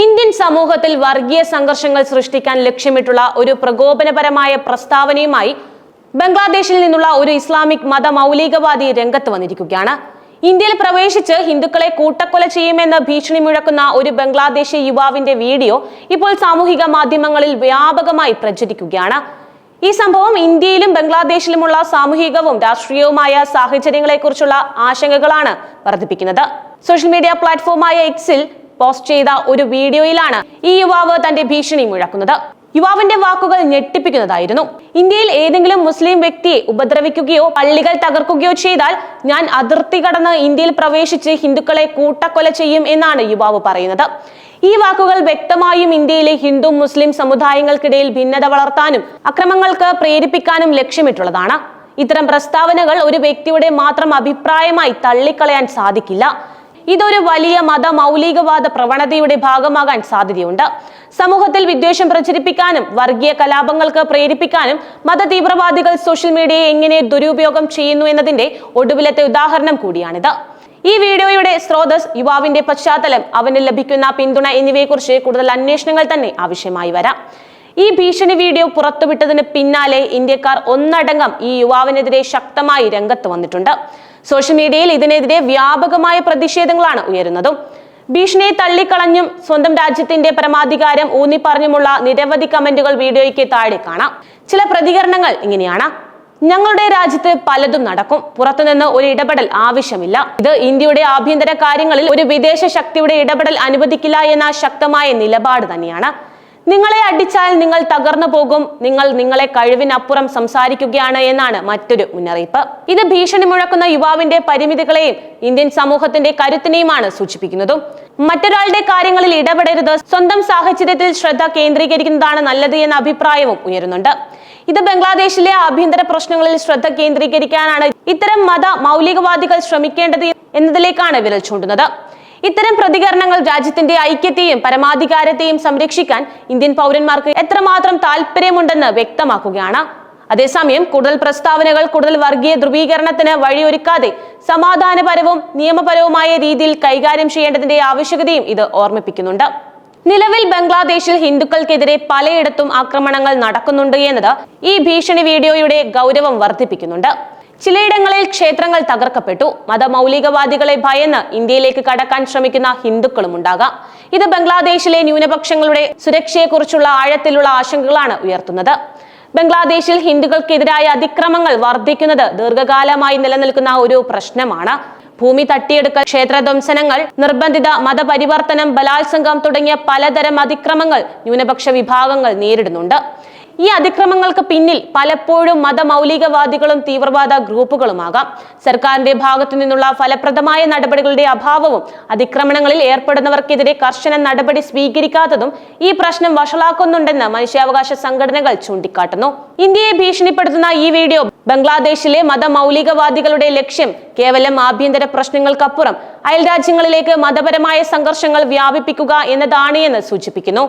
Indian സമൂഹത്തിൽ വർഗീയ സംഘർഷങ്ങൾ സൃഷ്ടിക്കാൻ ലക്ഷ്യമിട്ടുള്ള ഒരു പ്രകോപനപരമായ പ്രസ്താവനയുമായി ബംഗ്ലാദേശിൽ നിന്നുള്ള ഒരു ഇസ്ലാമിക് മത മൗലികവാദി രംഗത്ത് വന്നിരിക്കുകയാണ്. ഇന്ത്യയിൽ പ്രവേശിച്ച് ഹിന്ദുക്കളെ കൂട്ടക്കൊല ചെയ്യുമെന്ന് ഭീഷണി മുഴക്കുന്ന ഒരു ബംഗ്ലാദേശി യുവാവിന്റെ വീഡിയോ ഇപ്പോൾ സാമൂഹിക മാധ്യമങ്ങളിൽ വ്യാപകമായി പ്രചരിക്കുകയാണ്. ഈ സംഭവം ഇന്ത്യയിലും ബംഗ്ലാദേശിലുമുള്ള സാമൂഹികവും രാഷ്ട്രീയവുമായ സാഹചര്യങ്ങളെക്കുറിച്ചുള്ള ആശങ്കകളാണ് വർദ്ധിപ്പിക്കുന്നത്. സോഷ്യൽ മീഡിയ പ്ലാറ്റ്ഫോമായ എക്സിൽ പോസ്റ്റ് ചെയ്ത ഒരു വീഡിയോയിലാണ് ഈ യുവാവ് തന്റെ ഭീഷണി മുഴക്കുന്നത്. യുവാവിന്റെ വാക്കുകൾ ഞെട്ടിപ്പിക്കുന്നതായിരുന്നു. ഇന്ത്യയിൽ ഏതെങ്കിലും മുസ്ലിം വ്യക്തിയെ ഉപദ്രവിക്കുകയോ പള്ളികൾ തകർക്കുകയോ ചെയ്താൽ ഞാൻ അതിർത്തി കടന്ന് ഇന്ത്യയിൽ പ്രവേശിച്ച് ഹിന്ദുക്കളെ കൂട്ടക്കൊല ചെയ്യും എന്നാണ് യുവാവ് പറയുന്നത്. ഈ വാക്കുകൾ വ്യക്തമായും ഇന്ത്യയിലെ ഹിന്ദു മുസ്ലിം സമുദായങ്ങൾക്കിടയിൽ ഭിന്നത വളർത്താനും അക്രമങ്ങൾക്ക് പ്രേരിപ്പിക്കാനും ലക്ഷ്യമിട്ടുള്ളതാണ്. ഇത്തരം പ്രസ്താവനകൾ ഒരു വ്യക്തിയുടെ മാത്രം അഭിപ്രായമായി തള്ളിക്കളയാൻ സാധിക്കില്ല. ഇതൊരു വലിയ മത മൗലികവാദ പ്രവണതയുടെ ഭാഗമാകാൻ സാധ്യതയുണ്ട്. സമൂഹത്തിൽ വിദ്വേഷം പ്രചരിപ്പിക്കാനും വർഗീയ കലാപങ്ങൾക്ക് പ്രേരിപ്പിക്കാനും മത തീവ്രവാദികൾ സോഷ്യൽ മീഡിയയെ എങ്ങനെ ദുരുപയോഗം ചെയ്യുന്നു എന്നതിന്റെ ഒടുവിലത്തെ ഉദാഹരണം കൂടിയാണിത്. ഈ വീഡിയോയുടെ സ്രോതസ് യുവാവിന്റെ പശ്ചാത്തലം അവന് ലഭിക്കുന്ന പിന്തുണ എന്നിവയെക്കുറിച്ച് കൂടുതൽ അന്വേഷണങ്ങൾ തന്നെ ആവശ്യമായി വരാം. ഈ ഭീഷണി വീഡിയോ പുറത്തുവിട്ടതിന് പിന്നാലെ ഇന്ത്യക്കാർ ഒന്നടങ്കം ഈ യുവാവിനെതിരെ ശക്തമായി രംഗത്ത് വന്നിട്ടുണ്ട്. സോഷ്യൽ മീഡിയയിൽ ഇതിനെതിരെ വ്യാപകമായ പ്രതിഷേധങ്ങളാണ് ഉയരുന്നതും. ഭീഷണിയെ തള്ളിക്കളഞ്ഞും സ്വന്തം രാജ്യത്തിന്റെ പരമാധികാരം ഊന്നിപ്പറഞ്ഞുമുള്ള നിരവധി കമന്റുകൾ വീഡിയോയ്ക്ക് താഴെ കാണാം. ചില പ്രതികരണങ്ങൾ ഇങ്ങനെയാണ്. ഞങ്ങളുടെ രാജ്യത്ത് പലതും നടക്കും. പുറത്തുനിന്ന് ഒരു ഇടപെടൽ ആവശ്യമില്ല. ഇത് ഇന്ത്യയുടെ ആഭ്യന്തര കാര്യങ്ങളിൽ ഒരു വിദേശ ശക്തിയുടെ ഇടപെടൽ അനുവദിക്കില്ല എന്ന ശക്തമായ നിലപാട് തന്നെയാണ്. നിങ്ങളെ അടിച്ചാൽ നിങ്ങൾ തകർന്നു പോകും. നിങ്ങൾ നിങ്ങളെ കഴിവിനപ്പുറം സംസാരിക്കുകയാണ് എന്നാണ് മറ്റൊരു മുന്നറിയിപ്പ്. ഇത് ഭീഷണി മുഴക്കുന്ന യുവാവിന്റെ പരിമിതികളെയും ഇന്ത്യൻ സമൂഹത്തിന്റെ കരുത്തിനെയുമാണ് സൂചിപ്പിക്കുന്നതും. മറ്റൊരാളുടെ കാര്യങ്ങളിൽ ഇടപെടരുത്. സ്വന്തം സാഹചര്യത്തിൽ ശ്രദ്ധ കേന്ദ്രീകരിക്കുന്നതാണ് നല്ലത് എന്ന അഭിപ്രായവും ഉയരുന്നുണ്ട്. ഇത് ബംഗ്ലാദേശിലെ ആഭ്യന്തര പ്രശ്നങ്ങളിൽ ശ്രദ്ധ കേന്ദ്രീകരിക്കാനാണ് ഇത്തരം മത മൗലികവാദികൾ ശ്രമിക്കേണ്ടത് എന്നതിലേക്കാണ് വിരൽ ചൂണ്ടുന്നത്. ഇത്തരം പ്രതികരണങ്ങൾ രാജ്യത്തിന്റെ ഐക്യത്തെയും പരമാധികാരത്തെയും സംരക്ഷിക്കാൻ ഇന്ത്യൻ പൗരന്മാർക്ക് എത്രമാത്രം താല്പര്യമുണ്ടെന്ന് വ്യക്തമാക്കുകയാണ്. അതേസമയം കൂടുതൽ പ്രസ്താവനകൾ കൂടുതൽ വർഗീയ ധ്രുവീകരണത്തിന് വഴിയൊരുക്കാതെ സമാധാനപരവും നിയമപരവുമായ രീതിയിൽ കൈകാര്യം ചെയ്യേണ്ടതിന്റെ ആവശ്യകതയും ഇത് ഓർമ്മിപ്പിക്കുന്നുണ്ട്. നിലവിൽ ബംഗ്ലാദേശിൽ ഹിന്ദുക്കൾക്കെതിരെ പലയിടത്തും ആക്രമണങ്ങൾ നടക്കുന്നുണ്ട് എന്നത് ഈ ഭീഷണി വീഡിയോയുടെ ഗൗരവം വർദ്ധിപ്പിക്കുന്നുണ്ട്. ചിലയിടങ്ങളിൽ ക്ഷേത്രങ്ങൾ തകർക്കപ്പെട്ടു. മതമൗലികവാദികളെ ഭയന്ന് ഇന്ത്യയിലേക്ക് കടക്കാൻ ശ്രമിക്കുന്ന ഹിന്ദുക്കളും ഉണ്ടാകാം. ഇത് ബംഗ്ലാദേശിലെ ന്യൂനപക്ഷങ്ങളുടെ സുരക്ഷയെക്കുറിച്ചുള്ള ആഴത്തിലുള്ള ആശങ്കകളാണ് ഉയർത്തുന്നത്. ബംഗ്ലാദേശിൽ ഹിന്ദുക്കൾക്കെതിരായ അതിക്രമങ്ങൾ വർദ്ധിക്കുന്നത് ദീർഘകാലമായി നിലനിൽക്കുന്ന ഒരു പ്രശ്നമാണ്. ഭൂമി തട്ടിയെടുക്കൽ ക്ഷേത്രധ്വംസനങ്ങൾ നിർബന്ധിത മതപരിവർത്തനം ബലാത്സംഗം തുടങ്ങിയ പലതരം അതിക്രമങ്ങൾ ന്യൂനപക്ഷ വിഭാഗങ്ങൾ നേരിടുന്നുണ്ട്. ഈ അതിക്രമങ്ങൾക്ക് പിന്നിൽ പലപ്പോഴും മതമൗലികവാദികളും തീവ്രവാദ ഗ്രൂപ്പുകളുമാകാം. സർക്കാരിന്റെ ഭാഗത്തു നിന്നുള്ള ഫലപ്രദമായ നടപടികളുടെ അഭാവവും അതിക്രമണങ്ങളിൽ ഏർപ്പെടുന്നവർക്കെതിരെ കർശന നടപടി സ്വീകരിക്കാത്തതും ഈ പ്രശ്നം വഷളാക്കുന്നുണ്ടെന്ന് മനുഷ്യാവകാശ സംഘടനകൾ ചൂണ്ടിക്കാട്ടുന്നു. ഇന്ത്യയെ ഭീഷണിപ്പെടുത്തുന്ന ഈ വീഡിയോ ബംഗ്ലാദേശിലെ മതമൗലികവാദികളുടെ ലക്ഷ്യം കേവലം ആഭ്യന്തര പ്രശ്നങ്ങൾക്കപ്പുറം അയൽരാജ്യങ്ങളിലേക്ക് മതപരമായ സംഘർഷങ്ങൾ വ്യാപിപ്പിക്കുക എന്നതാണ് എന്ന് സൂചിപ്പിക്കുന്നു.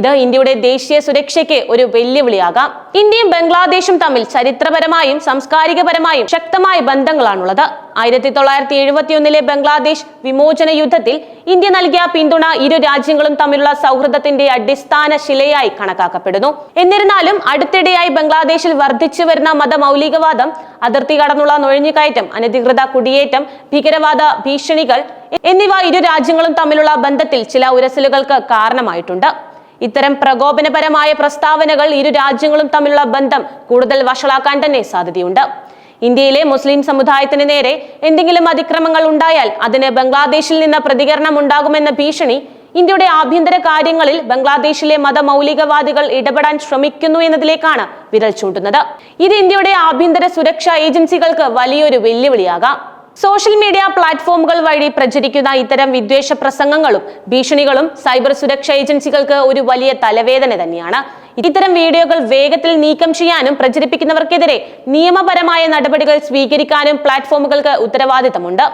ഇത് ഇന്ത്യയുടെ ദേശീയ സുരക്ഷയ്ക്ക് ഒരു വെല്ലുവിളിയാകാം. ഇന്ത്യയും ബംഗ്ലാദേശും തമ്മിൽ ചരിത്രപരമായും സാംസ്കാരികപരമായും ശക്തമായ ബന്ധങ്ങളാണുള്ളത്. ആയിരത്തി തൊള്ളായിരത്തി എഴുപത്തിയൊന്നിലെ ബംഗ്ലാദേശ് വിമോചന യുദ്ധത്തിൽ ഇന്ത്യ നൽകിയ പിന്തുണ ഇരു രാജ്യങ്ങളും തമ്മിലുള്ള സൗഹൃദത്തിന്റെ അടിസ്ഥാന ശിലയായി കണക്കാക്കപ്പെടുന്നു. എന്നിരുന്നാലും അടുത്തിടെയായി ബംഗ്ലാദേശിൽ വർദ്ധിച്ചു വരുന്ന മതമൗലികവാദം അതിർത്തി കടന്നുള്ള നുഴഞ്ഞുകയറ്റം അനധികൃത കുടിയേറ്റം ഭീകരവാദ ഭീഷണികൾ എന്നിവ ഇരു രാജ്യങ്ങളും തമ്മിലുള്ള ബന്ധത്തിൽ ചില ഉരസലുകൾക്ക് കാരണമായിട്ടുണ്ട്. ഇത്തരം പ്രകോപനപരമായ പ്രസ്താവനകൾ ഇരു രാജ്യങ്ങളും തമ്മിലുള്ള ബന്ധം കൂടുതൽ വഷളാക്കാൻ തന്നെ സാധ്യതയുണ്ട്. ഇന്ത്യയിലെ മുസ്ലിം സമുദായത്തിന് നേരെ എന്തെങ്കിലും അതിക്രമങ്ങൾ ഉണ്ടായാൽ അതിന് ബംഗ്ലാദേശിൽ നിന്ന് പ്രതികരണം ഉണ്ടാകുമെന്ന ഭീഷണി ഇന്ത്യയുടെ ആഭ്യന്തര കാര്യങ്ങളിൽ ബംഗ്ലാദേശിലെ മതമൗലികവാദികൾ ഇടപെടാൻ ശ്രമിക്കുന്നു എന്നതിലേക്കാണ് വിരൽ ചൂണ്ടുന്നത്. ഇത് ഇന്ത്യയുടെ ആഭ്യന്തര സുരക്ഷാ ഏജൻസികൾക്ക് വലിയൊരു വെല്ലുവിളിയാകാം. സോഷ്യൽ മീഡിയ പ്ലാറ്റ്ഫോമുകൾ വഴി പ്രചരിക്കുന്ന ഇത്തരം വിദ്വേഷ പ്രസംഗങ്ങളും ഭീഷണികളും സൈബർ സുരക്ഷാ ഏജൻസികൾക്ക് ഒരു വലിയ തലവേദന തന്നെയാണ്. ഇത്തരം വീഡിയോകൾ വേഗത്തിൽ നീക്കം ചെയ്യാനും പ്രചരിപ്പിക്കുന്നവർക്കെതിരെ നിയമപരമായ നടപടികൾ സ്വീകരിക്കാനും പ്ലാറ്റ്ഫോമുകൾക്ക് ഉത്തരവാദിത്തമുണ്ട്.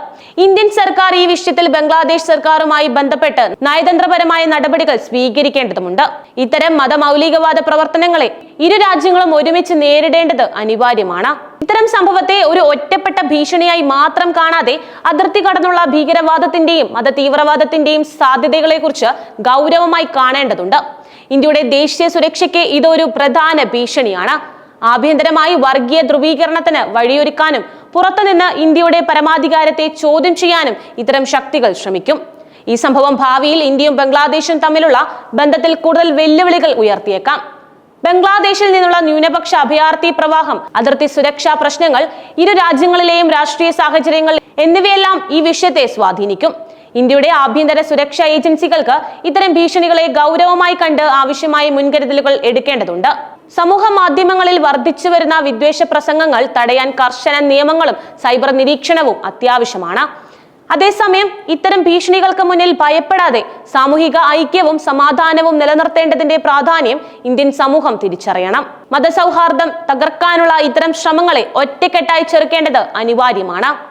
ഇന്ത്യൻ സർക്കാർ ഈ വിഷയത്തിൽ ബംഗ്ലാദേശ് സർക്കാരുമായി ബന്ധപ്പെട്ട് നയതന്ത്രപരമായ നടപടികൾ സ്വീകരിക്കേണ്ടതുണ്ട് ഇത്തരം മതമൗലികവാദ പ്രവർത്തനങ്ങളെ ഇരു രാജ്യങ്ങളും ഒരുമിച്ച് നേരിടേണ്ടത് അനിവാര്യമാണ്. ഇത്തരം സംഭവത്തെ ഒരു ഒറ്റപ്പെട്ട ഭീഷണിയായി മാത്രം കാണാതെ അതിർത്തി കടന്നുള്ള ഭീകരവാദത്തിന്റെയും മത തീവ്രവാദത്തിന്റെയും സാധ്യതകളെ കുറിച്ച് ഗൗരവമായി കാണേണ്ടതുണ്ട്. ഇന്ത്യയുടെ ദേശീയ സുരക്ഷയ്ക്ക് ഇതൊരു പ്രധാന ഭീഷണിയാണ്. ആഭ്യന്തരമായി വർഗീയ ധ്രുവീകരണത്തിന് വഴിയൊരുക്കാനും പുറത്തുനിന്ന് ഇന്ത്യയുടെ പരമാധികാരത്തെ ചോദ്യം ചെയ്യാനും ഇത്തരം ശക്തികൾ ശ്രമിക്കും. ഈ സംഭവം ഭാവിയിൽ ഇന്ത്യയും ബംഗ്ലാദേശും തമ്മിലുള്ള ബന്ധത്തിൽ കൂടുതൽ വെല്ലുവിളികൾ ഉയർത്തിയേക്കാം. ബംഗ്ലാദേശിൽ നിന്നുള്ള ന്യൂനപക്ഷ അഭയാർത്ഥി പ്രവാഹം അതിർത്തി സുരക്ഷാ പ്രശ്നങ്ങൾ ഇരു രാജ്യങ്ങളിലെയും രാഷ്ട്രീയ സാഹചര്യങ്ങൾ എന്നിവയെല്ലാം ഈ വിഷയത്തെ സ്വാധീനിക്കും. ഇന്ത്യയുടെ ആഭ്യന്തര സുരക്ഷാ ഏജൻസികൾക്ക് ഇത്തരം ഭീഷണികളെ ഗൗരവമായി കണ്ട് ആവശ്യമായ മുൻകരുതലുകൾ എടുക്കേണ്ടതുണ്ട്. സമൂഹ മാധ്യമങ്ങളിൽ വർദ്ധിച്ചു വരുന്ന വിദ്വേഷ പ്രസംഗങ്ങൾ തടയാൻ കർശന നിയമങ്ങളും സൈബർ നിരീക്ഷണവും അത്യാവശ്യമാണ്. അതേസമയം ഇത്തരം ഭീഷണികൾക്ക് മുന്നിൽ ഭയപ്പെടാതെ സാമൂഹിക ഐക്യവും സമാധാനവും നിലനിർത്തേണ്ടതിന്റെ പ്രാധാന്യം ഇന്ത്യൻ സമൂഹം തിരിച്ചറിയണം. മതസൗഹാർദ്ദം തകർക്കാനുള്ള ഇത്തരം ശ്രമങ്ങളെ ഒറ്റക്കെട്ടായി ചെറുക്കേണ്ടത് അനിവാര്യമാണ്.